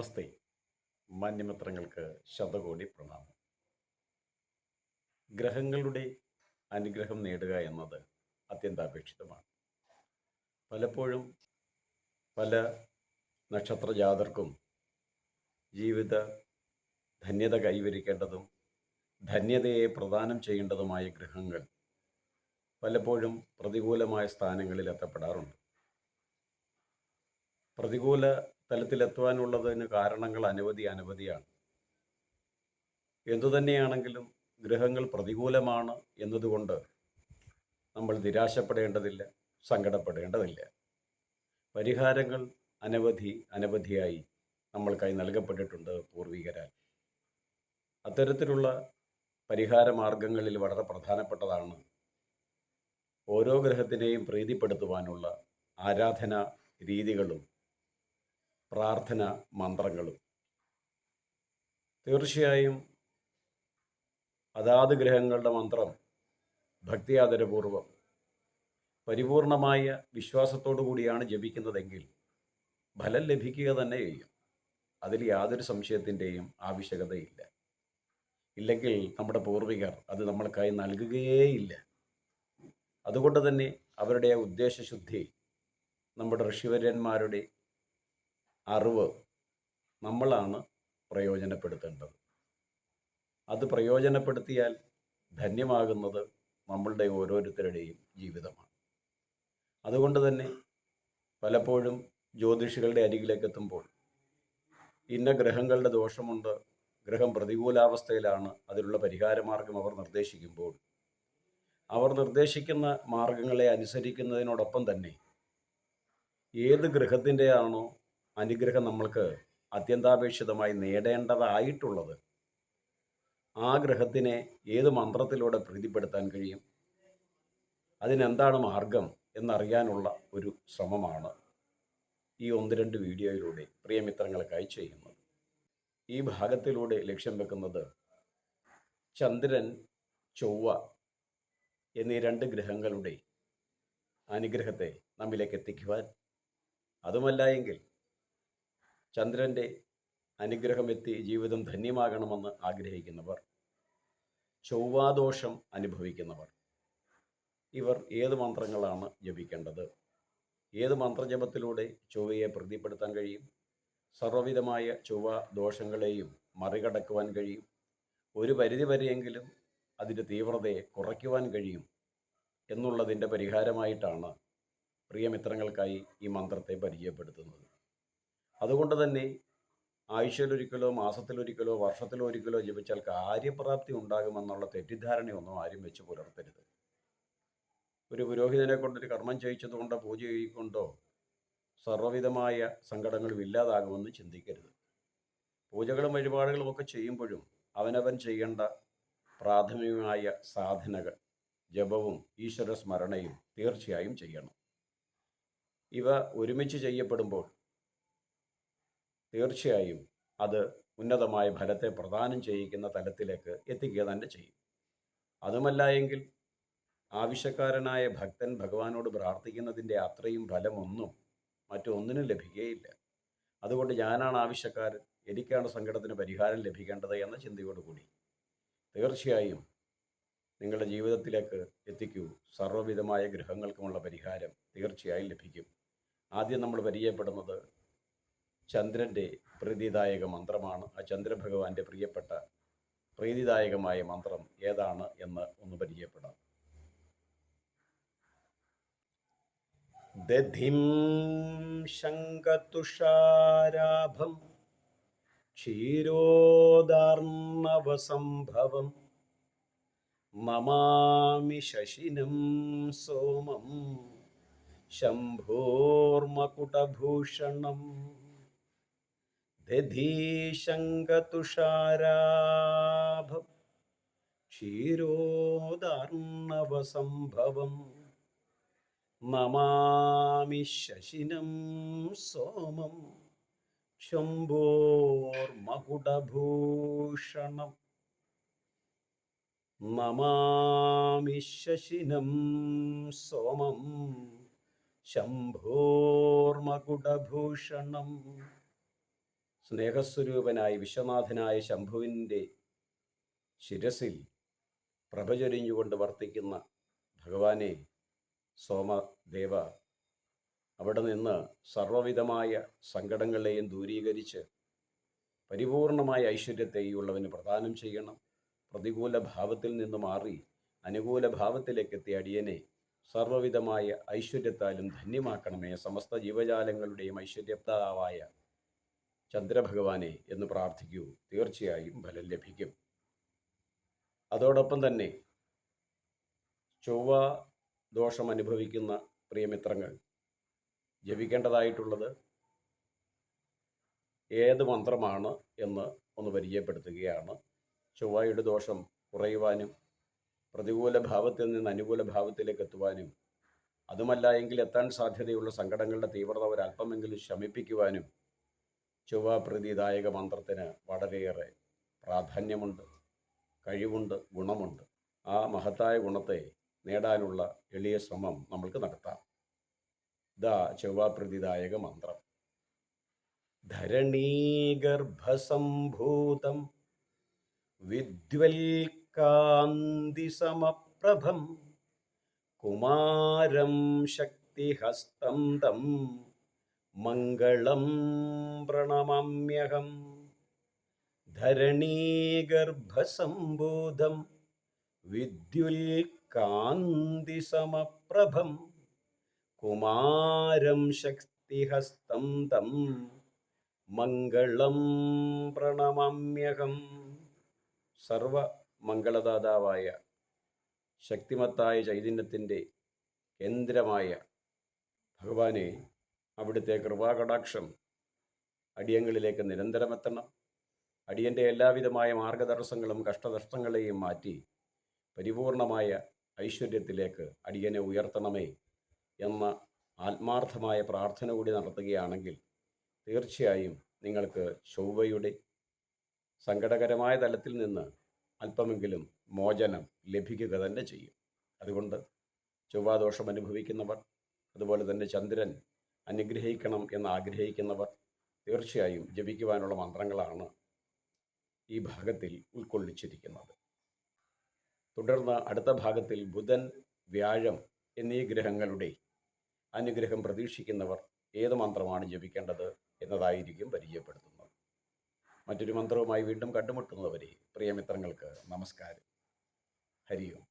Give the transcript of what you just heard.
നമസ്തേ മാന്യമിത്രങ്ങൾക്ക് ശതകോടി പ്രണാമം. ഗ്രഹങ്ങളുടെ അനുഗ്രഹം നേടുക എന്നത് അത്യന്താപേക്ഷിതമാണ്. പലപ്പോഴും പല നക്ഷത്രജാതർക്കും ജീവിത ധന്യത കൈവരിക്കേണ്ടതും ധന്യതയെ പ്രദാനം ചെയ്യേണ്ടതുമായ ഗ്രഹങ്ങൾ പലപ്പോഴും പ്രതികൂലമായ സ്ഥാനങ്ങളിൽ എത്തപ്പെടാറുണ്ട്. പ്രതികൂല തലത്തിലെത്തുവാനുള്ളതിന് കാരണങ്ങൾ അനവധി അനവധിയാണ്. എന്തുതന്നെയാണെങ്കിലും ഗ്രഹങ്ങൾ പ്രതികൂലമാണ് എന്നതുകൊണ്ട് നമ്മൾ നിരാശപ്പെടേണ്ടതില്ല സങ്കടപ്പെടേണ്ടതില്ല. പരിഹാരങ്ങൾ അനവധി അനവധിയായി നമ്മൾക്കായി നൽകപ്പെട്ടിട്ടുണ്ട് പൂർവികരാൽ. അത്തരത്തിലുള്ള പരിഹാര മാർഗങ്ങളിൽ വളരെ പ്രധാനപ്പെട്ടതാണ് ഓരോ ഗ്രഹത്തിനെയും പ്രീതിപ്പെടുത്തുവാനുള്ള ആരാധന രീതികളും പ്രാർത്ഥന മന്ത്രങ്ങളും. തീർച്ചയായും അതാത് ഗ്രഹങ്ങളുടെ മന്ത്രം ഭക്തിയാദരപൂർവം പരിപൂർണമായ വിശ്വാസത്തോടു കൂടിയാണ് ജപിക്കുന്നതെങ്കിൽ ഫലം ലഭിക്കുക തന്നെ ചെയ്യും. അതിൽ യാതൊരു സംശയത്തിന്റെയും ആവശ്യകതയില്ല. ഇല്ലെങ്കിൽ നമ്മുടെ പൂർവികർ അത് നമ്മൾക്കായി നൽകുകയേയില്ല. അതുകൊണ്ട് തന്നെ അവരുടെ ഉദ്ദേശശുദ്ധി നമ്മുടെ ഋഷിവര്യന്മാരുടെ അറിവ് നമ്മളാണ് പ്രയോജനപ്പെടുത്തേണ്ടത്. അത് പ്രയോജനപ്പെടുത്തിയാൽ ധന്യമാകുന്നത് നമ്മളുടെ ഓരോരുത്തരുടെയും ജീവിതമാണ്. അതുകൊണ്ട് തന്നെ പലപ്പോഴും ജ്യോതിഷികളുടെ അരികിലേക്ക് എത്തുമ്പോൾ ഇന്ന ഗ്രഹങ്ങളുടെ ദോഷമുണ്ട് ഗ്രഹം പ്രതികൂലാവസ്ഥയിലാണ് അതിനുള്ള പരിഹാരമാർഗം അവർ നിർദ്ദേശിക്കുമ്പോൾ അവർ നിർദ്ദേശിക്കുന്ന മാർഗങ്ങളെ അനുസരിക്കുന്നതിനോടൊപ്പം തന്നെ ഏത് ഗ്രഹത്തിന്റെയാണോ അനുഗ്രഹം നമ്മൾക്ക് അത്യന്താപേക്ഷിതമായി നേടേണ്ടതായിട്ടുള്ളത്. ആ ഗ്രഹത്തിനെ ഏത് മന്ത്രത്തിലൂടെ പ്രീതിപ്പെടുത്താൻ കഴിയും? അതിനെന്താണ് മാർഗം എന്നറിയാനുള്ള ഒരു ശ്രമമാണ് ഈ ഒന്ന് രണ്ട് വീഡിയോയിലൂടെ പ്രിയമിത്രങ്ങൾക്കായി ചെയ്യുന്നത്. ഈ ഭാഗത്തിലൂടെ ലക്ഷ്യം വെക്കുന്നത് ചന്ദ്രൻ ചൊവ്വ എന്നീ രണ്ട് ഗ്രഹങ്ങളുടെ അനുഗ്രഹത്തെ നമ്മിലേക്ക് എത്തിക്കുവാൻ. അതുമല്ല എങ്കിൽ ചന്ദ്രന്റെ അനുഗ്രഹമെത്തി ജീവിതം ധന്യമാകണമെന്ന് ആഗ്രഹിക്കുന്നവർ ചൊവ്വാദോഷം അനുഭവിക്കുന്നവർ. ഇവർ ഏത് മന്ത്രങ്ങളാണ് ജപിക്കേണ്ടത്? ഏത് മന്ത്രജപത്തിലൂടെ ചൊവ്വയെ പ്രീതിപ്പെടുത്താൻ കഴിയും? സർവവിധമായ ചൊവ്വ ദോഷങ്ങളെയും മറികടക്കുവാൻ കഴിയും? ഒരു പരിധിവരെയെങ്കിലും അതിന്റെ തീവ്രതയെ കുറയ്ക്കുവാൻ കഴിയും? എന്നുള്ളതിന്റെ പരിഹാരമായിട്ടാണ് പ്രിയമിത്രങ്ങൾക്കായി ഈ മന്ത്രത്തെ പരിചയപ്പെടുത്തുന്നത്. അതുകൊണ്ട് തന്നെ ആഴ്ചയിലൊരിക്കലോ മാസത്തിലൊരിക്കലോ വർഷത്തിലൊരിക്കലോ ജപിച്ചാൽ കാര്യപ്രാപ്തി ഉണ്ടാകുമെന്നുള്ള തെറ്റിദ്ധാരണയൊന്നും ആരും വെച്ച് പുലർത്തരുത്. ഒരു പുരോഹിതനെ കൊണ്ടൊരു കർമ്മം ചെയ്യിച്ചതുകൊണ്ടോ പൂജ ചെയ്യിക്കൊണ്ടോ സർവവിധമായ സങ്കടങ്ങളും ഇല്ലാതാകുമെന്ന് ചിന്തിക്കരുത്. പൂജകളും വഴിപാടുകളും ഒക്കെ ചെയ്യുമ്പോഴും അവനവൻ ചെയ്യേണ്ട പ്രാഥമികമായ സാധനകൾ ജപവും ഈശ്വര സ്മരണയും തീർച്ചയായും ചെയ്യണം. ഇവ ഒരുമിച്ച് ചെയ്യപ്പെടുമ്പോൾ തീർച്ചയായും അത് ഉന്നതമായ ഫലത്തെ പ്രദാനം ചെയ്യിക്കുന്ന തലത്തിലേക്ക് എത്തിക്കുക തന്നെ ചെയ്യും. അതുമല്ല എങ്കിൽ ആവശ്യക്കാരനായ ഭക്തൻ ഭഗവാനോട് പ്രാർത്ഥിക്കുന്നതിന്റെ അത്രയും ഫലമൊന്നും മറ്റൊന്നിനും ലഭിക്കുകയില്ല. അതുകൊണ്ട് ഞാനാണ് ആവശ്യക്കാരൻ എനിക്കാണ് സങ്കടത്തിന് പരിഹാരം ലഭിക്കേണ്ടത് എന്ന ചിന്തയോടുകൂടി തീർച്ചയായും നിങ്ങളുടെ ജീവിതത്തിലേക്ക് എത്തിക്കൂ. സർവവിധമായ ഗ്രഹങ്ങൾക്കുമുള്ള പരിഹാരം തീർച്ചയായും ലഭിക്കും. ആദ്യം നമ്മൾ പരിചയപ്പെടുന്നത് ചന്ദ്രന്റെ പ്രീതിദായക മന്ത്രമാണ്. ആ ചന്ദ്രഭഗവാന്റെ പ്രിയപ്പെട്ട പ്രീതിദായകമായ മന്ത്രം ഏതാണ് എന്ന് ഒന്ന് പരിചയപ്പെടാം. ദധിം ശങ്കതുഷാരാഭം ക്ഷീരോദാർണവസംഭവം മമാമി ശശിനം സോമം ശംഭോർമകുടഭൂഷണം. ദധീശങ്കതുഷാരാഭം ക്ഷീരോദാർണവസംഭവം നമാമി ശശിനം സോമം ശംഭോർമകുടഭൂഷണം നമാമി ശശിനം സോമം ശംഭോർമകുടഭൂഷണം. സ്നേഹസ്വരൂപനായി വിശ്വനാഥനായ ശംഭുവിന്റെ ശിരസിൽ പ്രഭചൊരിഞ്ഞുകൊണ്ട് വർത്തിക്കുന്ന ഭഗവാനെ സോമദേവ അവിടെ നിന്ന് സർവവിധമായ സങ്കടങ്ങളെയും ദൂരീകരിച്ച് പരിപൂർണമായ ഐശ്വര്യത്തെ ഉള്ളവന് പ്രദാനം ചെയ്യണം. പ്രതികൂല ഭാവത്തിൽ നിന്ന് മാറി അനുകൂല ഭാവത്തിലേക്ക് എത്തിയ അടിയനെ സർവവിധമായ ഐശ്വര്യത്താലും ധന്യമാക്കണമേ. സമസ്ത ജീവജാലങ്ങളുടെയും ഐശ്വര്യപ്താവായ ചന്ദ്രഭഗവാനെ എന്ന് പ്രാർത്ഥിക്കൂ. തീർച്ചയായും ഫലം ലഭിക്കും. അതോടൊപ്പം തന്നെ ചൊവ്വ ദോഷം അനുഭവിക്കുന്ന പ്രിയമിത്രങ്ങൾ ജപിക്കേണ്ടതായിട്ടുള്ളത് ഏത് മന്ത്രമാണ് എന്ന് ഒന്ന് പരിചയപ്പെടുത്തുകയാണ്. ചൊവ്വയുടെ ദോഷം കുറയുവാനും പ്രതികൂല ഭാവത്തിൽ നിന്ന് അനുകൂല ഭാവത്തിലേക്ക് എത്തുവാനും അതുമല്ല എങ്കിൽ എത്താൻ സാധ്യതയുള്ള സങ്കടങ്ങളുടെ തീവ്രത ഒരല്പമെങ്കിലും ശമിപ്പിക്കുവാനും ചൊവ്വ പ്രതിദായക മന്ത്രത്തിന് വളരെയേറെ പ്രാധാന്യമുണ്ട് കഴിവുണ്ട് ഗുണമുണ്ട്. ആ മഹത്തായ ഗുണത്തെ നേടാനുള്ള എളിയ ശ്രമം നമ്മൾക്ക് നടത്താം. ഇതാ ചൊവ്വാപ്രതിദായക മന്ത്രം. ധരണീഗർഭസംഭൂതം വിദ്വൽകാന്തിസമപ്രഭം കുമാരം ശക്തിഹസ്തം തം മംഗളം പ്രണമമ്യഹം. ധരണീഗർഭസംബോധം വിദ്യുൽകാന്തിസമപ്രഭം കുമാരം ശക്തിഹസ്തം തം. മംഗളം പ്രണമമ്യഹം. സർവ മംഗളദാതാവായ ശക്തിമത്തായ ചൈതന്യത്തിന്റെ കേന്ദ്രമായ ഭഗവാനെ അവിടുത്തെ കൃപാകടാക്ഷം അടിയങ്ങളിലേക്ക് നിരന്തരമെത്തണം അടിയന്റെ എല്ലാവിധമായ മാർഗതടസ്സങ്ങളും കഷ്ടനഷ്ടങ്ങളെയും മാറ്റി പരിപൂർണമായ ഐശ്വര്യത്തിലേക്ക് അടിയനെ ഉയർത്തണമേ എന്ന ആത്മാർത്ഥമായ പ്രാർത്ഥന കൂടി നടത്തുകയാണെങ്കിൽ തീർച്ചയായും നിങ്ങൾക്ക് ചൊവ്വയുടെ സങ്കടകരമായ തലത്തിൽ നിന്ന് അല്പമെങ്കിലും മോചനം ലഭിക്കുക തന്നെ ചെയ്യും. അതുകൊണ്ട് ചൊവ്വാദോഷം അനുഭവിക്കുന്നവർ അതുപോലെ തന്നെ ചന്ദ്രൻ അനുഗ്രഹിക്കണം എന്ന് ആഗ്രഹിക്കുന്നവർ തീർച്ചയായും ജപിക്കുവാനുള്ള മന്ത്രങ്ങളാണ് ഈ ഭാഗത്തിൽ ഉൾക്കൊള്ളിച്ചിരിക്കുന്നത്. തുടർന്ന് അടുത്ത ഭാഗത്തിൽ ബുധൻ വ്യാഴം എന്നീ ഗ്രഹങ്ങളുടെ അനുഗ്രഹം പ്രതീക്ഷിക്കുന്നവർ ഏത് മന്ത്രമാണ് ജപിക്കേണ്ടത് എന്നതായിരിക്കും പരിചയപ്പെടുത്തുന്നത്. മറ്റൊരു മന്ത്രവുമായി വീണ്ടും കണ്ടുമുട്ടുന്നവരെ പ്രിയമിത്രങ്ങൾക്ക് നമസ്കാരം. ഹരിയും.